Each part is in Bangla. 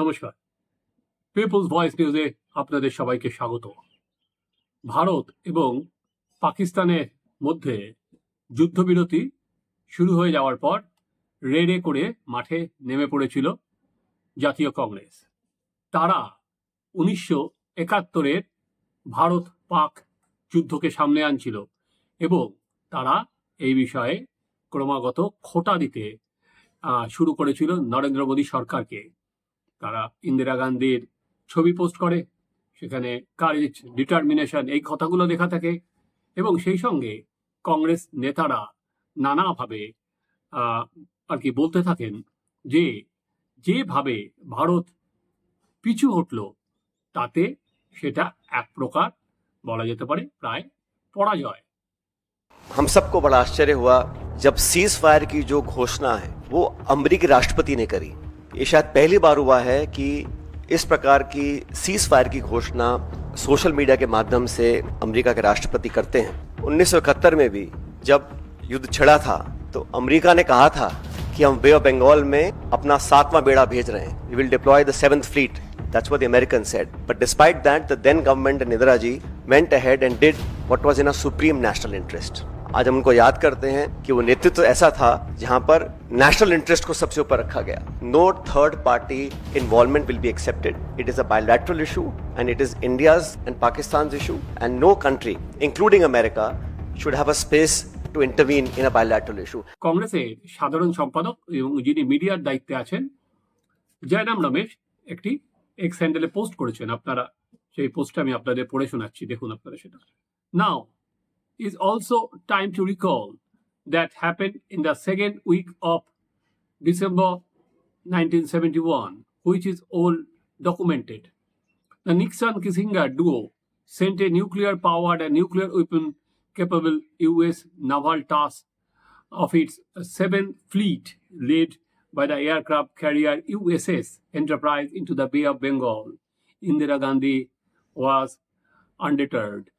নমস্কার। পিপলস ভয়েস নিউজে আপনাদের সবাইকে স্বাগত। ভারত এবং পাকিস্তানের মধ্যে যুদ্ধবিরতি শুরু হয়ে যাওয়ার পর রেডে করে মাঠে নেমে পড়েছিল জাতীয় কংগ্রেস। তারা উনিশশো একাত্তরের ভারত পাক যুদ্ধকে সামনে আনছিল এবং তারা এই বিষয়ে ক্রমাগত খোটা দিতে শুরু করেছিল নরেন্দ্র মোদী সরকারকে। তারা ইন্দিরা গান্ধীর ছবি পোস্ট করে সেখানে কারেজ ডিটারমিনেশন এই কথাগুলো লেখা থাকে এবং সেই সঙ্গে কংগ্রেস নেতারা নানাভাবে আহ, আর কি বলতে থাকেন যে যেভাবে ভারত পিছু হটল তাতে সেটা এক প্রকার বলা যেতে পারে প্রায় পরাজয় हम सबको बड़ा आश्चर्य हुआ जब सीज फायर की जो घोषणा है वो अमरीकी राष्ट्रपति ने करी ये शायद पहली बार हुआ है कि इस प्रकार की सीज फायर की घोषणा सोशल मीडिया के माध्यम से अमेरिका के राष्ट्रपति करते हैं। उन्नीस सौ इकहत्तर में भी जब युद्ध छिड़ा था तो अमेरिका ने कहा था कि हम वे ऑफ़ बंगाल में अपना सातवां बेड़ा भेज रहे हैं। We will deploy the seventh fleet that's what the American said but despite that the then government Indira ji went ahead and did what was in a supreme national interest आज हम उनको याद करते हैं कि वो नेतृत्व ऐसा था जहां पर नेशनल इंटरेस्ट को सबसे ऊपर रखा गया no third party involvement will be accepted it is a bilateral issue and it is India's and Pakistan issue and no country including America should have a space to intervene in a bilateral issue কংগ্রেসের সাধারণ সম্পাদক এবং যিনি মিডিয়ার দায়িত্বে আছেন জয়রাম রমেশ একটি এক্স হ্যান্ডেলে পোস্ট করেছেন আপনারা সেই পোস্টটা আমি আপনাদের পড়ে শোনাচ্ছি দেখুন আপনারা সেটা নাও is also time to recall that happened in the second week of December 1971, which is all documented. The Nixon Kissinger duo sent a nuclear powered and nuclear weapon capable US naval task of its 7th Fleet, led by the aircraft carrier USS Enterprise, into the Bay of Bengal. Indira Gandhi was undeterred.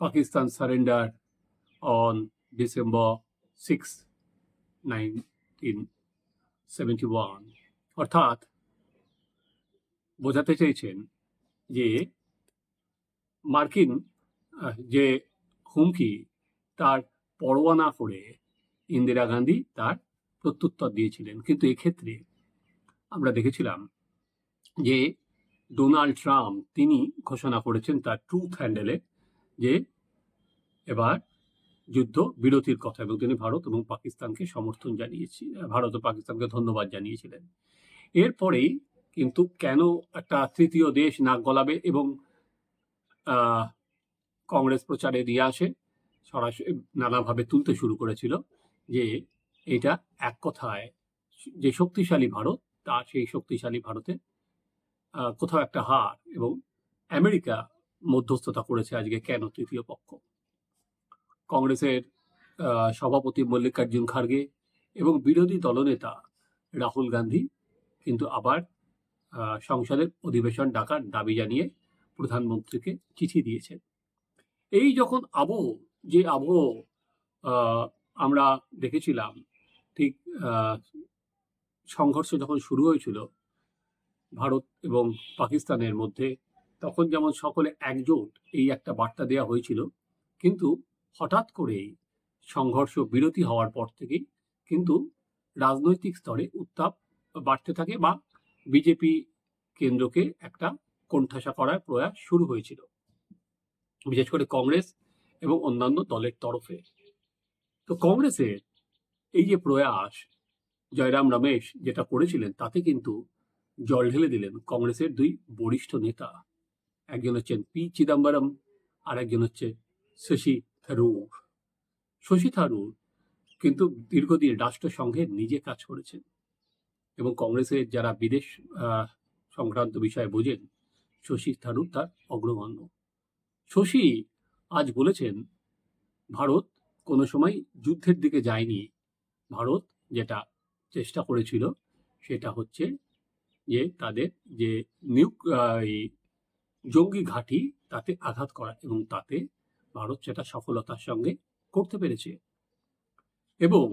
Pakistan surrendered on December 6, 1971. অর্থাৎ বোঝাতে চেয়েছেন যে মার্কিন যে হুমকি তার পরোয়া না করে ইন্দিরা গান্ধী তার প্রত্যুত্তর দিয়েছিলেন কিন্তু এক্ষেত্রে আমরা দেখেছিলাম যে ডোনাল্ড ট্রাম্প তিনি ঘোষণা করেছেন তার ট্রুথ হ্যান্ডেলে যে এবার যুদ্ধ, বিরতির কথা এবং তিনি ভারত এবং পাকিস্তানকে সমর্থন জানিয়েছি ভারত ও পাকিস্তানকে ধন্যবাদ জানিয়েছিলেন। এরপরেই কিন্তু কেন একটা তৃতীয় দেশ নাক গলাবে এবং কংগ্রেস প্রচারে দিয়ে আসে, সরাসরি নানাভাবে তুলতে শুরু করেছিল যে এটা এক কথায় যে শক্তিশালী ভারত, তা সেই শক্তিশালী ভারতে কোথাও একটা হার এবং আমেরিকা মধ্যস্থতা করেছে আজকে কেন তৃতীয় পক্ষ। কংগ্রেসের সভাপতি মল্লিকার্জুন খার্গে এবং বিরোধী দলনেতা রাহুল গান্ধী কিন্তু আবার সংসদের অধিবেশন ডাকার দাবি জানিয়ে প্রধানমন্ত্রীকে চিঠি দিয়েছেন। এই যখন আবহ, যে আবহ আমরা দেখেছিলাম, ঠিক সংঘর্ষ যখন শুরু হয়েছিল ভারত এবং পাকিস্তানের মধ্যে, তখন যেমন সকলে একজোট এই একটা বার্তা দেওয়া হয়েছিল, কিন্তু হঠাৎ করেই সংঘর্ষ বিরতি হওয়ার পর থেকেই কিন্তু রাজনৈতিক স্তরে উত্তাপ বাড়তে থাকে বা বিজেপি কেন্দ্রকে একটা কোণঠাসা করার প্রয়াস শুরু হয়েছিল, বিশেষ করে কংগ্রেস এবং অন্যান্য দলের তরফে। তো কংগ্রেসের এই যে প্রয়াস, জয়রাম রমেশ যেটা করেছিলেন, তাতে কিন্তু জল ঢেলে দিলেন কংগ্রেসের দুই বরিষ্ঠ নেতা। একজন হচ্ছেন পি চিদম্বরম আর একজন হচ্ছে শশী থারুর শশী থারুর কিন্তু দীর্ঘদিন রাষ্ট্রসংঘে নিজে কাজ করেছেন এবং কংগ্রেসের যারা বিদেশ সংক্রান্ত বিষয়ে বোঝেন শশী থারুর তার অগ্রগণ্য। শশী আজ বলেছেন, ভারত কোনো সময় যুদ্ধের দিকে যায়নি। ভারত যেটা চেষ্টা করেছিল সেটা হচ্ছে যে তাদের যে নিউ জঙ্গি ঘাঁটি তাতে আঘাত করা এবং তাতে ভারত সেটা সফলতার সঙ্গে করতে পেরেছে এবং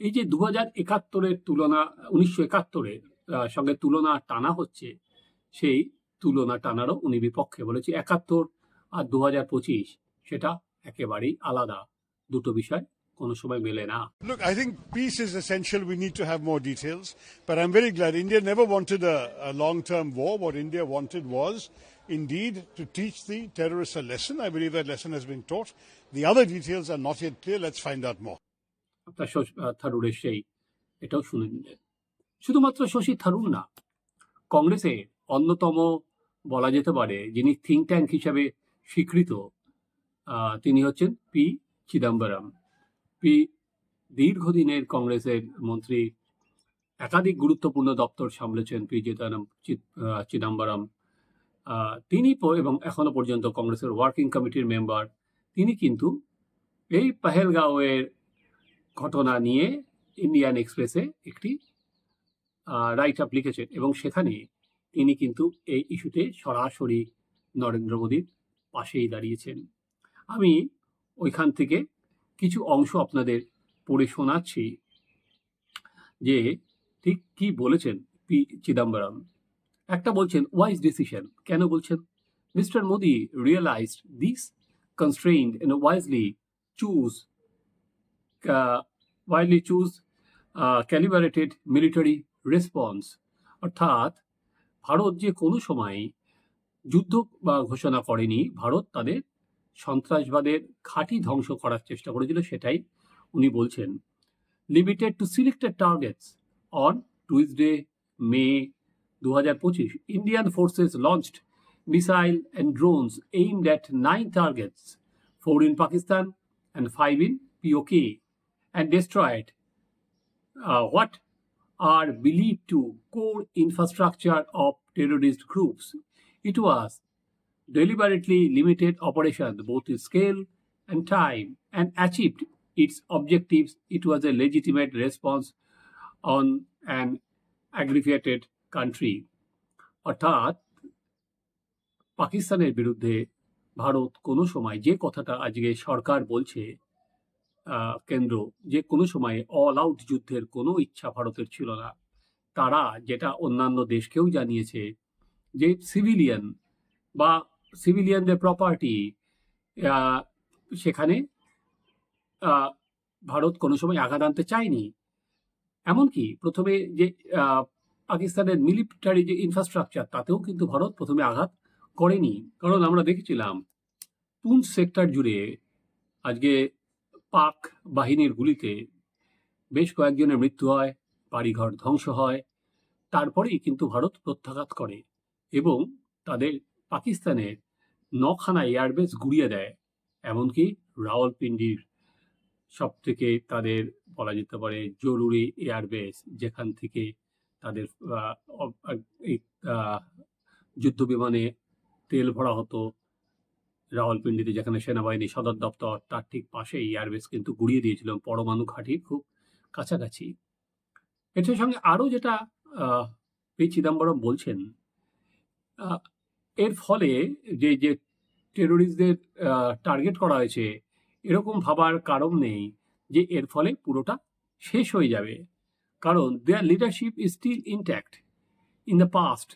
এই যে দু হাজার একাত্তরের তুলনা উনিশশো একাত্তরের সঙ্গে তুলনা টানা হচ্ছে সেই তুলনা টানারও উনি বিপক্ষে বলেছে একাত্তর আর দু হাজার পঁচিশ সেটা একেবারেই আলাদা দুটো বিষয় কোনো সময় মেলে না Look, I think peace is essential. We need to have more details. But I'm very glad India never wanted a, a long term war. What India wanted was, indeed, to teach the terrorists a lesson. I believe that lesson has been taught. The other details are not yet clear. Let's find out more. থারুরের সেই এটাও শুনে নিলেন শুধুমাত্র শশী থারুর না কংগ্রেসে অন্যতম বলা যেতে পারে যিনি থিঙ্ক ট্যাঙ্ক হিসাবে স্বীকৃত তিনি হচ্ছেন পি চিদাম্বরম পি দীর্ঘদিনের কংগ্রেসের মন্ত্রী একাধিক গুরুত্বপূর্ণ দপ্তর সামলেছেন পি চিদম্বরম তিনি এবং এখনও পর্যন্ত কংগ্রেসের ওয়ার্কিং কমিটির মেম্বার তিনি কিন্তু এই পাহেলগাঁওয়ের ঘটনা নিয়ে ইন্ডিয়ান এক্সপ্রেসে একটি রাইট আপ লিখেছেন এবং সেখানে তিনি কিন্তু এই ইস্যুতে সরাসরি নরেন্দ্র মোদীর পাশেই দাঁড়িয়েছেন। আমি ওইখান থেকে কিছু অংশ আপনাদের পড়ে শোনাচ্ছি যে ঠিক কি বলেছেন পি চিদম্বরম। একটা বলছেন ওয়াইজ ডিসিশন কেন বলছেন? Mister Modi realized this constrained and wisely choose uh, choose calibrated military response অর্থাৎ ভারত যে কোনো সময় যুদ্ধ বা ঘোষণা করেনি ভারত তাদের সন্ত্রাসবাদের ঘাঁটি ধ্বংস করার চেষ্টা করেছিল সেটাই উনি বলছেন। Limited to selected targets on Tuesday May দু হাজার পঁচিশ Indian forces launched missile and drones aimed at nine targets four in Pakistan and five in POK and destroyed uh, what are believed to core infrastructure of terrorist groups. It was deliberately limited operation both in scale and time and achieved its objectives. It was a legitimate response on an aggravated country. অর্থাৎ পাকিস্তানের বিরুদ্ধে ভারত কোনো সময় যে কথাটা আজকে সরকার বলছে কেন্দ্র, যে কোনো সময় অল আউট যুদ্ধের কোনো ইচ্ছা ভারতের ছিল না তারা যেটা অন্যান্য দেশকেও জানিয়েছে যে সিভিলিয়ান বা সিভিলিয়ানদের প্রপার্টি সেখানে ভারত কোনো সময় আঘাত আনতে চায়নি এমনকি প্রথমে যে পাকিস্তানের মিলিটারি যে ইনফ্রাস্ট্রাকচার তাতেও কিন্তু ভারত প্রথমে আঘাত করেনি। কারণ আমরা দেখেছিলাম পুঞ্চ সেক্টর জুড়ে আজকে পাক বাহিনীর গুলিতে বেশ কয়েকজনের মৃত্যু হয়, বাড়িঘর ধ্বংস হয়, তারপরেই কিন্তু ভারত প্রত্যাঘাত করে এবং তাদের পাকিস্তানের নখানা এয়ারবেস গুড়িয়ে দেয়। এমনকি রাওয়ালপিন্ডির সব থেকে তাদের বলা যেতে পারে জরুরি এয়ারবেস যেখান থেকে তাদের এই যুদ্ধ বিমানে তেল ভরা হতো রাওয়ালপিন্ডিতে যেখানে সেনাবাহিনী সদর দপ্তর, তার ঠিক পাশে এয়ারবেস কিন্তু গুড়িয়ে দিয়েছিল পরমাণু ঘাঁটির খুব কাছাকাছি। এটার সঙ্গে আরও যেটা পি চিদম্বরম বলছেন এর ফলে যে যে টেরোরিস্টদের টার্গেট করা হয়েছে, এরকম ভাবার কারণ নেই যে, এর ফলে পুরোটা শেষ হয়ে যাবে। কারণ their leadership is still intact in the past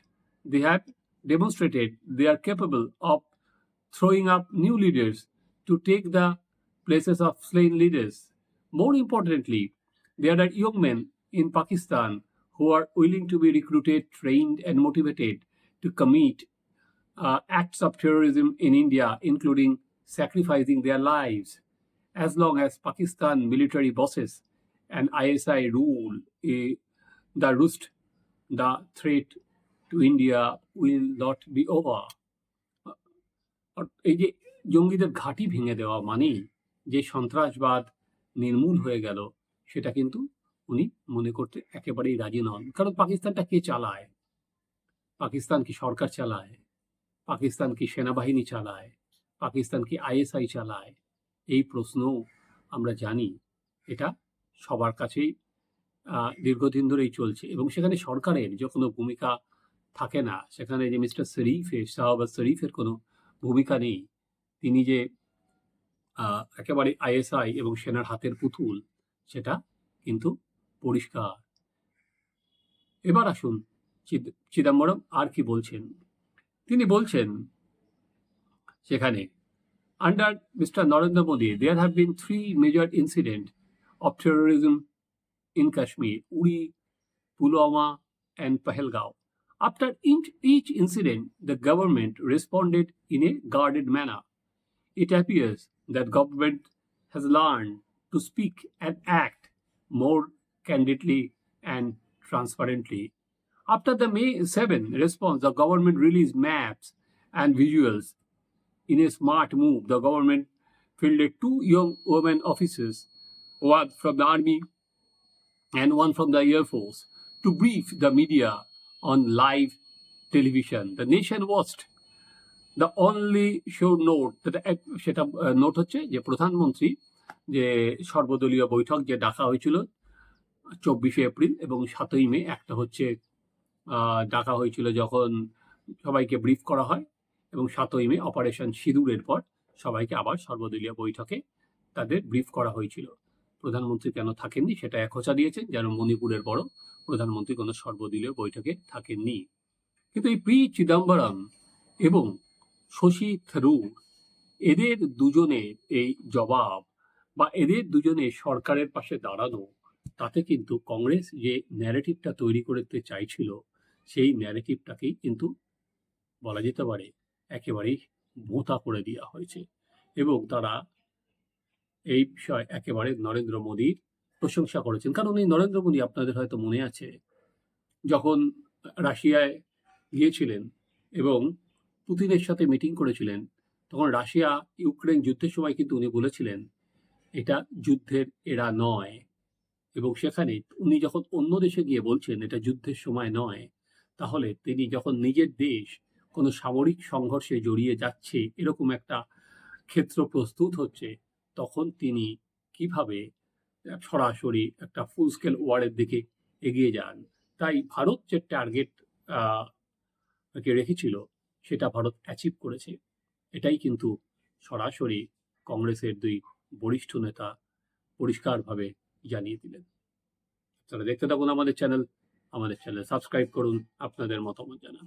they have demonstrated they are capable of throwing up new leaders to take the places of slain leaders. More importantly, there are young men in Pakistan who are willing to be recruited, trained, and motivated to commit uh, acts of terrorism in India, including sacrificing their lives. As long as Pakistan military bosses and ISI rule eh, the roost, the threat to India will not be over. এই যে জঙ্গিদের ঘাঁটি ভেঙে দেওয়া মানেই যে সন্ত্রাসবাদ নির্মূল হয়ে গেল সেটা কিন্তু উনি মনে করতে একেবারেই রাজি নন। কারণ পাকিস্তানটা কে চালায়? পাকিস্তান কি সরকার চালায়? পাকিস্তান কি সেনাবাহিনী চালায়? পাকিস্তান কি আইএসআই চালায়? এই প্রশ্ন আমরা জানি। এটা সবার কাছেই দীর্ঘদিন ধরেই চলছে। এবং সেখানে সরকারের যে কোনো ভূমিকা থাকে না, সেখানে যে মিস্টার শরীফের শাহবাজ শরীফের কোনো ভূমিকা নেই। তিনি যে একেবারে আইএসআই এবং সেনার হাতের পুতুল, সেটা কিন্তু পরিষ্কার। এবার আসুন চিদ- চিদম্বরম আর কি বলছেন? তিনি বলছেন, সেখানে under mister Narendra Modi there have been three major incident of terrorism in Kashmir, Uri, Pulwama, and Pahelgaon. After each incident, the government responded in a guarded manner. It appears that government has learned to speak and act more candidly and transparently. After the May 7 response, the government released maps and visuals. In a smart move, the government fielded two young women officers one from the army and one from the Air Force to brief the media on live television. The nation watched. The only sure note that সেটা নোট হচ্ছে যে প্রধানমন্ত্রী যে সর্বদলীয় বৈঠক যে ডাকা হয়েছিল, চব্বিশে এপ্রিল এবং সাতই মে, একটা হচ্ছে ডাকা হয়েছিল যখন সবাইকে ব্রিফ করা হয় এবং সাতই মে অপারেশন সিঁদুরের পর সবাইকে আবার সর্বদলীয় বৈঠকে তাদের ব্রিফ করা হয়েছিল প্রধানমন্ত্রী কেন থাকেননি সেটা একচা দিয়েছেন, যেন মণিপুরের বড় প্রধানমন্ত্রী কোনো সর্বদলীয় বৈঠকে থাকেননি। কিন্তু এই পি চিদম্বরম এবং শশী থারুর, এদের দুজনের এই জবাব বা এদের দুজনে সরকারের পাশে দাঁড়ানো, তাতে কিন্তু কংগ্রেস যে ন্যারেটিভটা তৈরি করতে চাইছিল, সেই ন্যারেটিভটাকেই কিন্তু বলা যেতে পারে একেবারেই ভোঁতা করে দেওয়া হয়েছে। এবং তারা এই বিষয়ে একেবারে নরেন্দ্র মোদীর প্রশংসা করেছেন। কারণ এই নরেন্দ্র মোদী আপনাদের হয়তো মনে আছে, যখন রাশিয়ায় গিয়েছিলেন এবং পুতিনের সাথে মিটিং করেছিলেন, তখন রাশিয়া ইউক্রেন যুদ্ধের সময় কিন্তু উনি বলেছিলেন, এটা যুদ্ধের এরা নয়। এবং সেখানে উনি যখন অন্য দেশে গিয়ে বলছেন, এটা যুদ্ধের সময় নয়, তাহলে তিনি যখন নিজের দেশ কোনো সামরিক সংঘর্ষে জড়িয়ে যাচ্ছে, এরকম একটা ক্ষেত্র প্রস্তুত হচ্ছে তখন তিনি কীভাবে সরাসরি একটা ফুল স্কেল ওয়ারের দিকে এগিয়ে যান? তাই ভারত যে টার্গেট রেখেছিল, সেটা ভারত অ্যাচিভ করেছে। এটাই কিন্তু সরাসরি কংগ্রেসের দুই বরিষ্ঠ নেতা পরিষ্কারভাবে জানিয়ে দিলেন। আপনারা দেখতে থাকুন আমাদের চ্যানেল আমাদের চ্যানেল সাবস্ক্রাইব করুন, আপনাদের মতামত জানান।